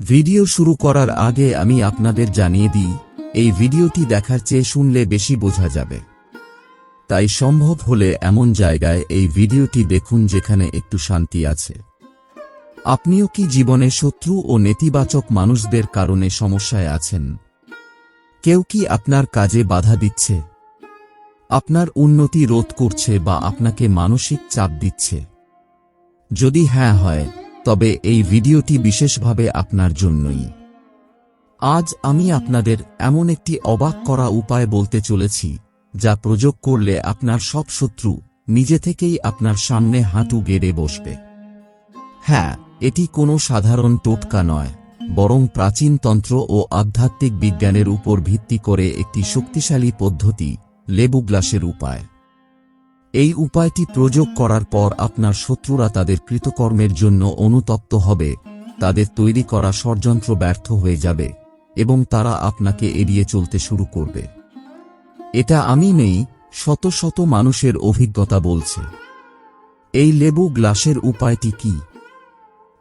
Video শুরু করার আগে আমি আপনাদের জানিয়ে দিই, এই ভিডিওটি দেখার চেয়ে শুনলে বেশি বোঝা যাবে। তাই সম্ভব হলে এমন জায়গায় এই ভিডিওটি দেখুন যেখানে একটু শান্তি আছে। আপনিও কি জীবনে শত্রু ও নেতিবাচক মানুষদের কারণে সমস্যায় আছেন? কেউ কি আপনার কাজে বাধা দিচ্ছে? আপনার উন্নতি রোধ করছে বা আপনাকে মানসিক চাপ দিচ্ছে? যদি হ্যাঁ হয় তবে এই ভিডিওটি বিশেষভাবে আপনার জন্যই। আজ আমি আপনাদের এমন একটি অবাক করা উপায় বলতে চলেছি, যা প্রয়োগ করলে আপনার সব শত্রু নিজে থেকেই আপনার সামনে হাঁটু গেড়ে বসবে। হ্যাঁ এটি কোনো সাধারণ টোটকা নয়, বরং প্রাচীন তন্ত্র ও আধ্যাত্মিক বিজ্ঞানের উপর ভিত্তি করে একটি শক্তিশালী পদ্ধতি লেবু গ্লাসের উপায়। এই উপায়টি প্রয়োগ করার পর আপনার শত্রুরা তাদের কৃতকর্মের জন্য অনুতপ্ত হবে, তাদের তৈরি করা ষড়যন্ত্র ব্যর্থ হয়ে যাবে, এবং তারা আপনাকে এড়িয়ে চলতে শুরু করবে। এটা আমি নেই, শত শত মানুষের অভিজ্ঞতা বলছে। এই লেবু গ্লাসের উপায়টি কি?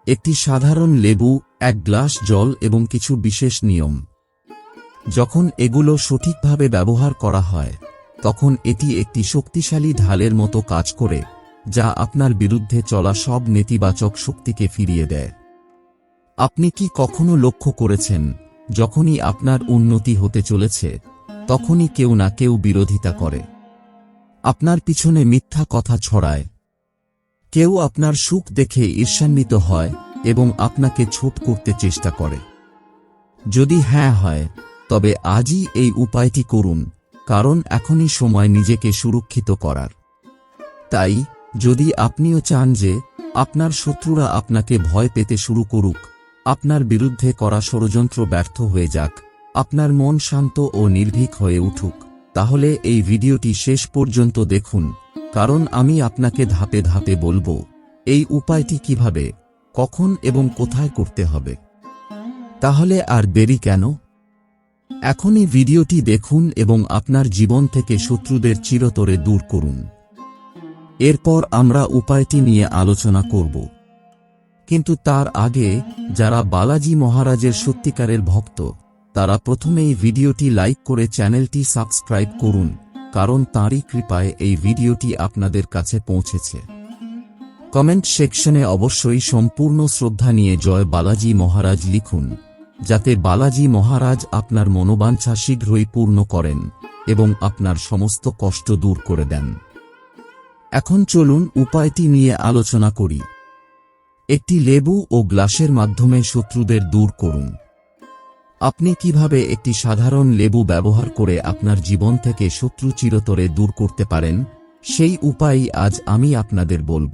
একটি সাধারণ লেবু, এক গ্লাস জল এবং কিছু বিশেষ নিয়ম। যখন এগুলো সঠিকভাবে ব্যবহার করা হয় তখন এটি একটি শক্তিশালী ঢালের মতো কাজ করে, যা আপনার বিরুদ্ধে চলা সব নেতিবাচক শক্তিকে ফিরিয়ে দেয়। আপনি কি কখনো লক্ষ্য করেছেন, যখনই আপনার উন্নতি হতে চলেছে, তখনই কেউ না কেউ বিরোধিতা করে। আপনার পিছনে মিথ্যা কথা ছড়ায়। কেউ আপনার সুখ দেখে ঈর্ষান্বিত হয় এবং আপনাকে ছোট করতে চেষ্টা করে। যদি হ্যাঁ হয়, তবে আজই এই উপায়টি করুন। কারণ এখনই সময় নিজেকে সুরক্ষিত করার। তাই, যদি আপনিও চান যে আপনার শত্রুরা আপনাকে ভয় পেতে শুরু করুক, আপনার বিরুদ্ধে করা ষড়যন্ত্র ব্যর্থ হয়ে যাক, আপনার মন শান্ত ও নির্ভীক হয়ে উঠুক, তাহলে এই ভিডিওটি শেষ পর্যন্ত দেখুন, কারণ আমি আপনাকে ধাপে ধাপে বলব, এই উপায়টি কীভাবে, কখন এবং কোথায় করতে হবে। তাহলে আর দেরি কেন? এখনই ভিডিওটি দেখুন এবং আপনার জীবন থেকে শত্রুদের চিরতরে দূর করুন। এরপর আমরা উপায়টি নিয়ে আলোচনা করব। কিন্তু তার আগে, যারা বালাজি মহারাজের সত্যিকারের ভক্ত, তারা প্রথমেই ভিডিওটি লাইক করে চ্যানেলটি সাবস্ক্রাইব করুন, কারণ তাঁরই কৃপায় এই ভিডিওটি আপনাদের কাছে পৌঁছেছে। কমেন্ট সেকশনে অবশ্যই সম্পূর্ণ শ্রদ্ধা নিয়ে জয় বালাজি মহারাজ লিখুন। যাতে বালাজি মহারাজ আপনার মনোবাঞ্ছা শীঘ্রই পূর্ণ করেন এবং আপনার সমস্ত কষ্ট দূর করে দেন। এখন চলুন উপায়টি নিয়ে আলোচনা করি। একটি লেবু ও গ্লাসের মাধ্যমে শত্রুদের দূর করুন। আপনি কীভাবে একটি সাধারণ লেবু ব্যবহার করে আপনার জীবন থেকে শত্রু চিরতরে দূর করতে পারেন, সেই উপায়ই আজ আমি আপনাদের বলব।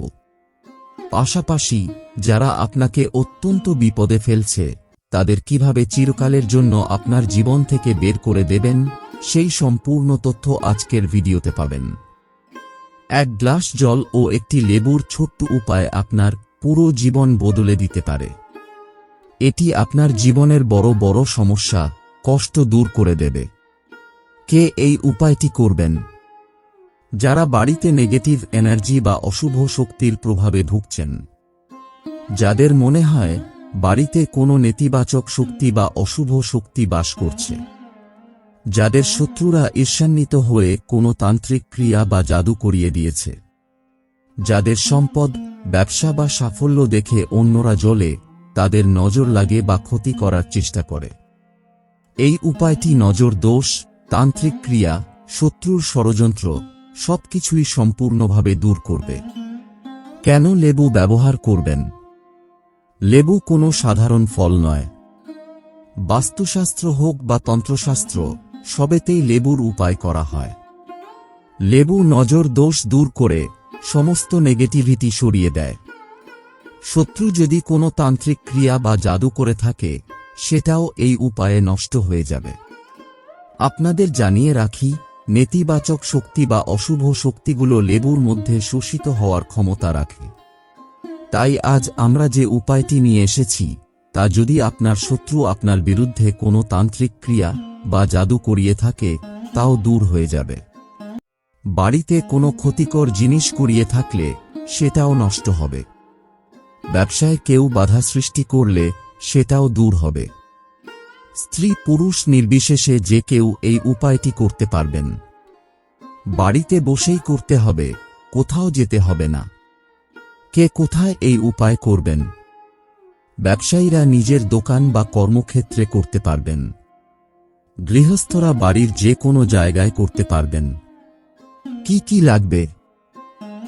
পাশাপাশি, যারা আপনাকে অত্যন্ত বিপদে ফেলছে তাদের কীভাবে চিরকালের জন্য আপনার জীবন থেকে বের করে দেবেন, সেই সম্পূর্ণ তথ্য আজকের ভিডিওতে পাবেন। এক গ্লাস জল ও একটি লেবুর ছোট্ট উপায় আপনার পুরো জীবন বদলে দিতে পারে। এটি আপনার জীবনের বড় বড় সমস্যা, কষ্ট দূর করে দেবে। কে এই উপায়টি করবেন? যারা বাড়িতে নেগেটিভ এনার্জি বা অশুভ শক্তির প্রভাবে ভুগছেন। যাদের মনে হয় বাড়িতে কোনো নেতিবাচক শক্তি বা অশুভ শক্তি বাস করছে। যাদের শত্রুরা ঈর্ষান্বিত হয়ে কোনো তান্ত্রিক ক্রিয়া বা জাদু করিয়ে দিয়েছে। যাদের সম্পদ, ব্যবসা বা সাফল্য দেখে অন্যরা জ্বলে, তাদের নজর লাগে বা ক্ষতি করার চেষ্টা করে। এই উপায়টি নজর, দোষ, তান্ত্রিক ক্রিয়া, শত্রুর ষড়যন্ত্র সবকিছুই সম্পূর্ণভাবে দূর করবে। কেন লেবু ব্যবহার করবেন? লেবু কোনো সাধারণ ফল নয়। বাস্তুশাস্ত্র হোক বা তন্ত্রশাস্ত্র, সবেতেই লেবুর উপায় করা হয়। লেবু নজর দোষ দূর করে সমস্ত নেগেটিভিটি সরিয়ে দেয়। শত্রু যদি কোনো তান্ত্রিক ক্রিয়া বা জাদু করে থাকে, সেটাও এই উপায়ে নষ্ট হয়ে যাবে। আপনাদের জানিয়ে রাখি, নেতিবাচক শক্তি বা অশুভ শক্তিগুলো লেবুর মধ্যে শোষিত হওয়ার ক্ষমতা রাখে। তাই আজ আমরা যে উপায়টি নিয়ে এসেছি, তা যদি আপনার শত্রু আপনার বিরুদ্ধে কোনো তান্ত্রিক ক্রিয়া বা জাদু করিয়ে থাকে, তাও দূর হয়ে যাবে। বাড়িতে কোনো ক্ষতিকর জিনিস করিয়ে থাকলে, সেটাও নষ্ট হবে। ব্যবসায় কেউ বাধা সৃষ্টি করলে, সেটাও দূর হবে। স্ত্রী পুরুষ নির্বিশেষে যে কেউ এই উপায়টি করতে পারবেন। বাড়িতে বসেই করতে হবে, কোথাও যেতে হবে না। কে কোথায় এই উপায় করবেন? ব্যবসায়ীরা নিজের দোকান বা কর্মক্ষেত্রে করতে পারবেন। গৃহস্থরা বাড়ির যে কোনো জায়গায় করতে পারবেন। কি কি লাগবে?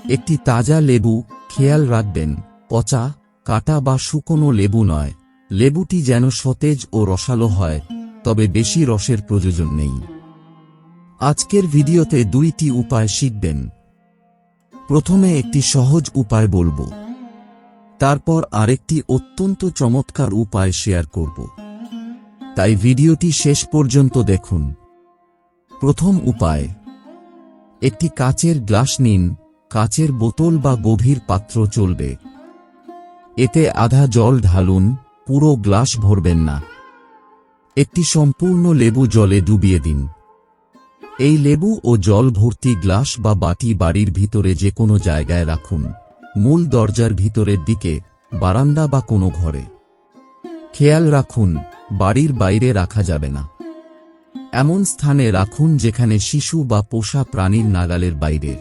একটি তাজা লেবু, খেয়াল রাখবেন, পচা, কাটা বা শুকনো লেবু নয়। লেবুটি যেন সতেজ ও রসালো হয়, তবে বেশি রসের প্রয়োজন নেই। আজকের ভিডিওতে দুইটি উপায় শিখবেন। প্রথমে একটি সহজ উপায় বলব। তারপর আরেকটি অত্যন্ত চমৎকার উপায় শেয়ার করব। তাই ভিডিওটি শেষ পর্যন্ত দেখুন। প্রথম উপায়, একটি কাচের গ্লাস নিন, কাচের বোতল বা গভীর পাত্র চলবে। এতে আধা জল ঢালুন, পুরো গ্লাস ভরবেন না। একটি সম্পূর্ণ লেবু জলে ডুবিয়ে দিন। এই লেবু ও জল ভর্তি গ্লাস বা বাটি বাড়ির ভিতরে যে কোনো জায়গায় রাখুন। মূল দরজার ভিতরের দিকে, বারান্দা বা কোনো ঘরে। খেয়াল রাখুন, বাড়ির বাইরে রাখা যাবে না। এমন স্থানে রাখুন যেখানে শিশু বা পোষা প্রাণীর নাগালের বাইরে।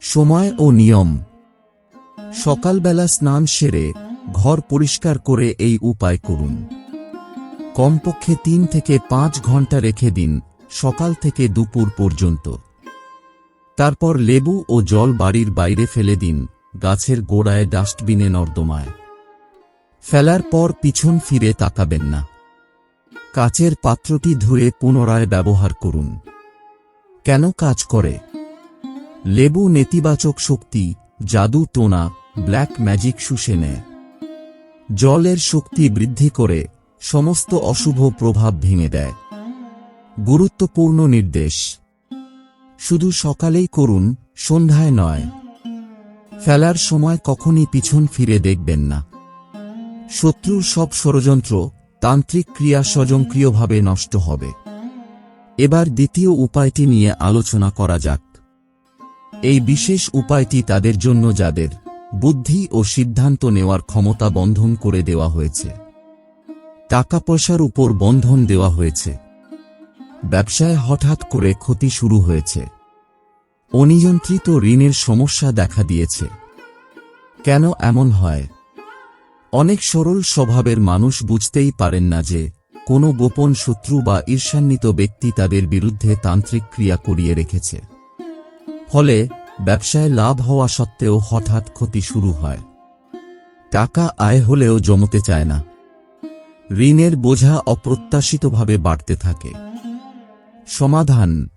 সময় ও নিয়ম। সকালবেলা স্নান সেরে ঘর পরিষ্কার করে এই উপায় করুন। কমপক্ষে তিন থেকে পাঁচ ঘণ্টা রেখে দিন। সকাল থেকে দুপুর পর্যন্ত। তারপর লেবু ও জল বাড়ির বাইরে ফেলে দিন, গাছের গোড়ায় ডাস্টবিনে নর্দমায়। ফেলার পর পিছন ফিরে তাকাবেন না। কাচের পাত্রটি ধুয়ে পুনরায় ব্যবহার করুন। কেন কাজ করে? লেবু নেতিবাচক শক্তি, জাদু টোনা, ব্ল্যাক ম্যাজিক শুষে নেয়। জলের শক্তি বৃদ্ধি করে, সমস্ত অশুভ প্রভাব ভেঙে দেয়। গুরুত্বপূর্ণ নির্দেশ। শুধু সকালেই করুন, সন্ধ্যায় নয়। ফেলার সময় কখনই পিছন ফিরে দেখবেন না। শত্রুর সব ষড়যন্ত্র তান্ত্রিক ক্রিয়া স্বয়ংক্রিয়ভাবে নষ্ট হবে। এবার দ্বিতীয় উপায়টি নিয়ে আলোচনা করা যাক। এই বিশেষ উপায়টি তাদের জন্য যাদের বুদ্ধি ও সিদ্ধান্ত নেওয়ার ক্ষমতা বন্ধন করে দেওয়া হয়েছে। টাকা পয়সার উপর বন্ধন দেওয়া হয়েছে। ব্যবসায় হঠাৎ করে ক্ষতি শুরু হয়েছে। অনিয়ন্ত্রিত ঋণের সমস্যা দেখা দিয়েছে। কেন এমন হয়? অনেক সরল স্বভাবের মানুষ বুঝতেই পারেন না যে, কোনো গোপন শত্রু বা ঈর্ষান্বিত ব্যক্তি তাদের বিরুদ্ধে তান্ত্রিক ক্রিয়া করিয়ে রেখেছে। ফলে ব্যবসায় লাভ হওয়া সত্ত্বেও হঠাৎ ক্ষতি শুরু হয়। টাকা আয় হলেও জমতে চায় না। ঋণের বোঝা অপ্রত্যাশিতভাবে বাড়তে থাকে। সমাধান।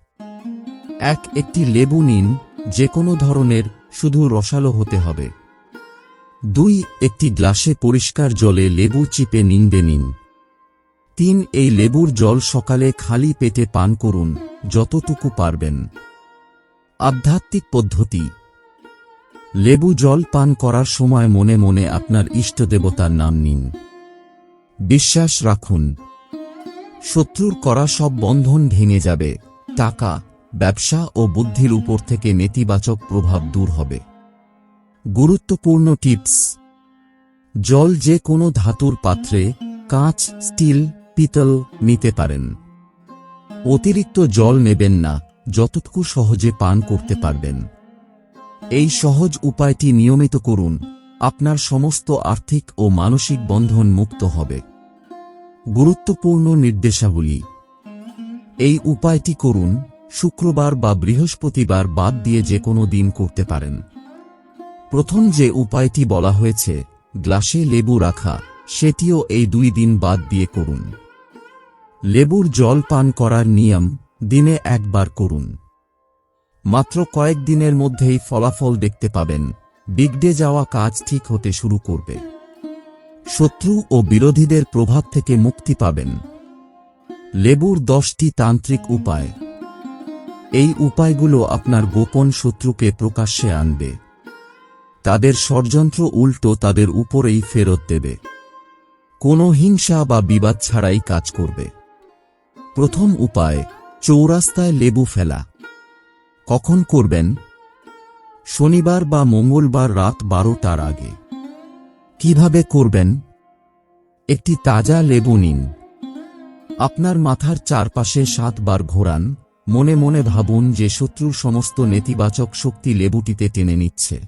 এক, একটি লেবু নিন যে কোনো ধরনের, শুধু রসালো হতে হবে। দুই, একটি গ্লাসে পরিষ্কার জলে লেবু চিপে নিংড়ে নিন। তিন, এই লেবুর জল সকালে খালি পেটে পান করুন, যতটুকু পারবেন। আধ্যাত্মিক পদ্ধতি। লেবু জল পান করার সময় মনে মনে আপনার ইষ্ট দেবতার নাম নিন। বিশ্বাস রাখুন শত্রুর করা সব বন্ধন ভেঙে যাবে। টাকা, ব্যবসা ও বুদ্ধির উপর থেকে নেতিবাচক প্রভাব দূর হবে। গুরুত্বপূর্ণ টিপস। জল যে কোনো ধাতুর পাত্রে কাঁচ, স্টিল, পিতল নিতে পারেন। অতিরিক্ত জল নেবেন না, যতটুকু সহজে পান করতে পারবেন। এই সহজ উপায়টি নিয়মিত করুন। আপনার সমস্ত আর্থিক ও মানসিক বন্ধন মুক্ত হবে। গুরুত্বপূর্ণ নির্দেশাবলী। এই উপায়টি করুন, শুক্রবার বা বৃহস্পতিবার বাদ দিয়ে যে কোনো দিন করতে পারেন। প্রথম যে উপায়টি বলা হয়েছে, গ্লাসে লেবু রাখা, সেটিও এই দুই দিন বাদ দিয়ে করুন। লেবুর জল পান করার নিয়ম, দিনে একবার করুন। মাত্র কয়েক দিনের মধ্যেই ফলাফল দেখতে পাবেন, বিগড়ে যাওয়া কাজ ঠিক হতে শুরু করবে। শত্রু ও বিরোধীদের প্রভাব থেকে মুক্তি পাবেন। লেবুর দশটি তান্ত্রিক উপায়। এই উপায়গুলো আপনার গোপন শত্রুকে প্রকাশ্যে আনবে। তাদের ষড়যন্ত্র উল্টো তাদের উপরেই ফেরত দেবে। কোনো হিংসা বা বিবাদ ছাড়াই কাজ করবে। প্রথম উপায়, চৌরাস্তায় লেবু ফেলা। কখন করবেন? শনিবার বা মঙ্গলবার রাত বারোটার আগে। কীভাবে করবেন? একটি তাজা লেবু নিন। আপনার মাথার চারপাশে সাতবার ঘোরান, মনে মনে ভাবুন যে শত্রুর সমস্ত নেতিবাচক শক্তি লেবুটিতে টেনে নিচ্ছে।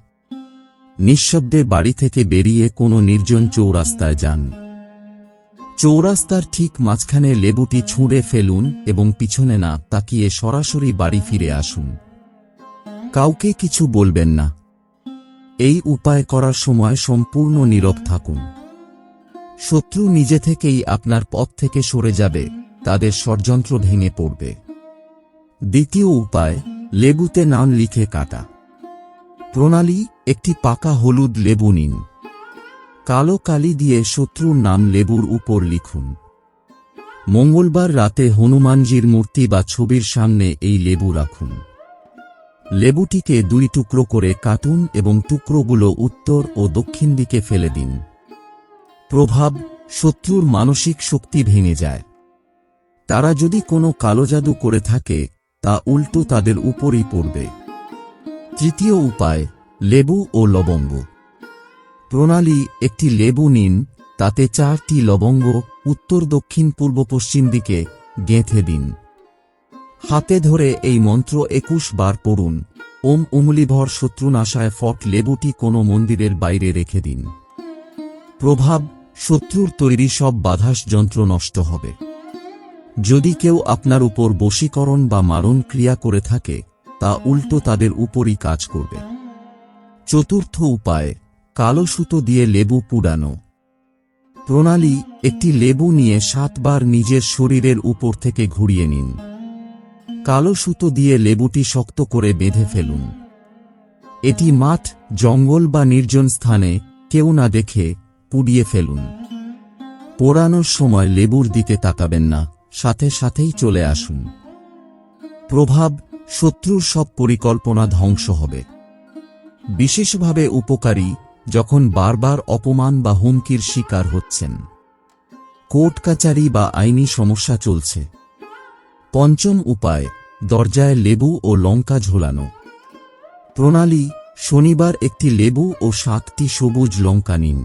নিঃশব্দে বাড়ি থেকে বেরিয়ে কোনো নির্জন চৌরাস্তায় যান। চৌরাস্তার ঠিক মাঝখানে লেবুটি ছুঁড়ে ফেলুন এবং পিছনে না তাকিয়ে সরাসরি বাড়ি ফিরে আসুন। কাউকে কিছু বলবেন না। এই উপায় করার সময় সম্পূর্ণ নীরব থাকুন। শত্রু নিজে থেকেই আপনার পথ থেকে সরে যাবে, তাদের ষড়যন্ত্র ভেঙে পড়বে। দ্বিতীয় উপায়, লেবুতে নাম লিখে কাটা। প্রণালী, একটি পাকা হলুদ লেবু নিন। কালো কালি দিয়ে শত্রুর নাম লেবুর উপর লিখুন। মঙ্গলবার রাতে হনুমানজির মূর্তি বা ছবির সামনে এই লেবু রাখুন। লেবুটিকে দুই টুকরো করে কাটুন এবং টুকরোগুলো উত্তর ও দক্ষিণ দিকে ফেলে দিন। প্রভাব শত্রুর মানসিক শক্তি ভেঙে যায়। তারা যদি কোনো কালো জাদু করে থাকে, তা উল্টো তাদের উপরই পড়বে। তৃতীয় উপায়, লেবু ও লবঙ্গ। প্রণালী একটি লেবু নিন, তাতে চারটি লবঙ্গ উত্তর দক্ষিণ পূর্ব পশ্চিম দিকে গেঁথে দিন। হাতে ধরে এই মন্ত্র একুশ বার পড়ুন। ওম উমলিভর শত্রুনাশায় ফট লেবুটি কোনো মন্দিরের বাইরে রেখে দিন। প্রভাব, শত্রুর তৈরি সব বাধাস যন্ত্র নষ্ট হবে। যদি কেউ আপনার উপর বশীকরণ বা মারণ ক্রিয়া করে থাকে, তা উল্টো তাদের উপরই কাজ করবে। চতুর্থ উপায়, কালো সুতো দিয়ে লেবু পুড়ানো। প্রণালী, একটি লেবু নিয়ে সাতবার নিজের শরীরের উপর থেকে ঘুরিয়ে নিন। কালো সুতো দিয়ে লেবুটি শক্ত করে বেঁধে ফেলুন। এটি মাঠ, জঙ্গল বা নির্জন স্থানে কেউ না দেখে পুড়িয়ে ফেলুন। পোড়ানোর সময় লেবুর দিকে তাকাবেন না, সাথে সাথেই চলে আসুন। প্রভাব, শত্রুর সব পরিকল্পনা ধ্বংস হবে। বিশেষভাবে উপকারী যখন বারবার অপমান বা হুমকির শিকার হচ্ছেন। কোর্ট কাচারি বা আইনি সমস্যা চলছে। পঞ্চম উপায়, দরজায় লেবু ও লঙ্কা ঝোলানো। প্রণালী, শনিবার একটি লেবু ও সাতটি সবুজ লঙ্কা নিন।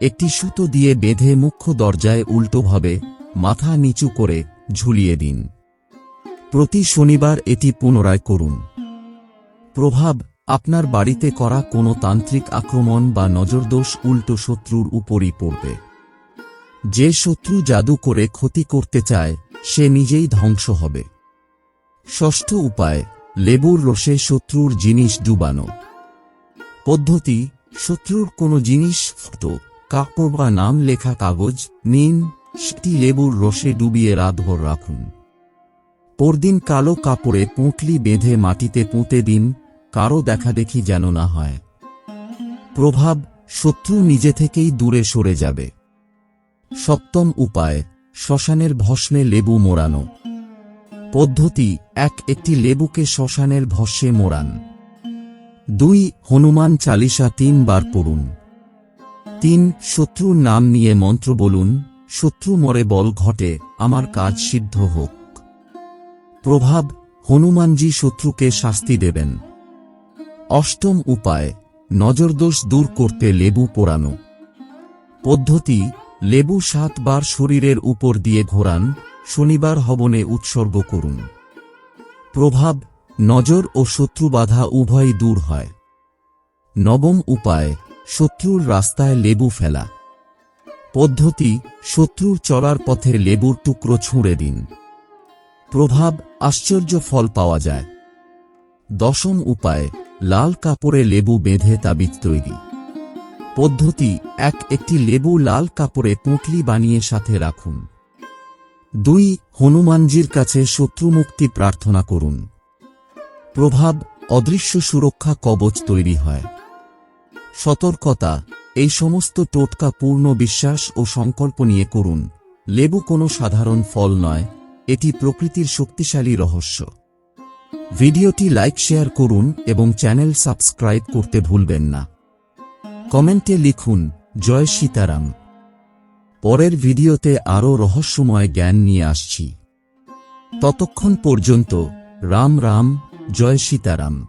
একটি সুতো দিয়ে বেঁধে মুখ্য দরজায় উল্টোভাবে মাথা নিচু করে ঝুলিয়ে দিন। প্রতি শনিবার এটি পুনরায় করুন। প্রভাব, আপনার বাড়িতে করা কোনো তান্ত্রিক আক্রমণ বা নজরদোষ উল্টো শত্রুর উপরই পড়বে। যে শত্রু জাদু করে ক্ষতি করতে চায় সে নিজেই ধ্বংস হবে। ষষ্ঠ উপায়, লেবুর রসে শত্রুর জিনিস ডুবানো। পদ্ধতি, শত্রুর কোনো জিনিস ফটো, কাপড় বা নাম লেখা কাগজ নিন, সেটি লেবুর রসে ডুবিয়ে রাতভর রাখুন। পরদিন কালো কাপড়ে পুঁটলি বেঁধে মাটিতে পুঁতে দিন কারও দেখাদেখি যেন না হয়। প্রভাব, শত্রু নিজে থেকেই দূরে সরে যাবে। সপ্তম উপায় শ্মশানের ভস্মে লেবু মোড়ানো। পদ্ধতি এক, একটি লেবুকে শ্মশানের ভস্মে মোড়ান। দুই, হনুমান চালিসা তিনবার পড়ুন। তিন, শত্রুর নাম নিয়ে মন্ত্র বলুন, শত্রু মরে বল ঘটে, আমার কাজ সিদ্ধ হোক। প্রভাব, হনুমানজি শত্রুকে শাস্তি দেবেন। অষ্টম উপায়, নজরদোষ দূর করতে লেবু পোড়ানো। পদ্ধতি লেবু সাতবার শরীরের উপর দিয়ে ঘোরান, শনিবার হবনে উৎসর্গ করুন। প্রভাব, নজর ও শত্রু বাধা উভয়ই দূর হয়। নবম উপায়, শত্রুর রাস্তায় লেবু ফেলা। পদ্ধতি, শত্রুর চলার পথে লেবুর টুকরো ছুঁড়ে দিন। প্রভাব, আশ্চর্য ফল পাওয়া যায়। দশম উপায়, লাল কাপড়ে লেবু বেঁধে তাবিজ তৈরি। পদ্ধতি, এক, একটি লেবু লাল কাপড়ে পুঁটলি বানিয়ে সাথে রাখুন। দুই, হনুমানজির কাছে শত্রুমুক্তি প্রার্থনা করুন। প্রভাব, অদৃশ্য সুরক্ষা কবচ তৈরি হয়। সতর্কতা, এই সমস্ত টোটকা পূর্ণ বিশ্বাস ও সংকল্প নিয়ে করুন। লেবু কোনো সাধারণ ফল নয়, এটি প্রকৃতির শক্তিশালী রহস্য। ভিডিওটি লাইক, শেয়ার করুন এবং চ্যানেল সাবস্ক্রাইব করতে ভুলবেন না। কমেন্টে লিখুন, জয় সীতারাম। পরের ভিডিওতে আরও রহস্যময় জ্ঞান নিয়ে আসছি। ততক্ষণ পর্যন্ত, রাম রাম, জয় সীতারাম।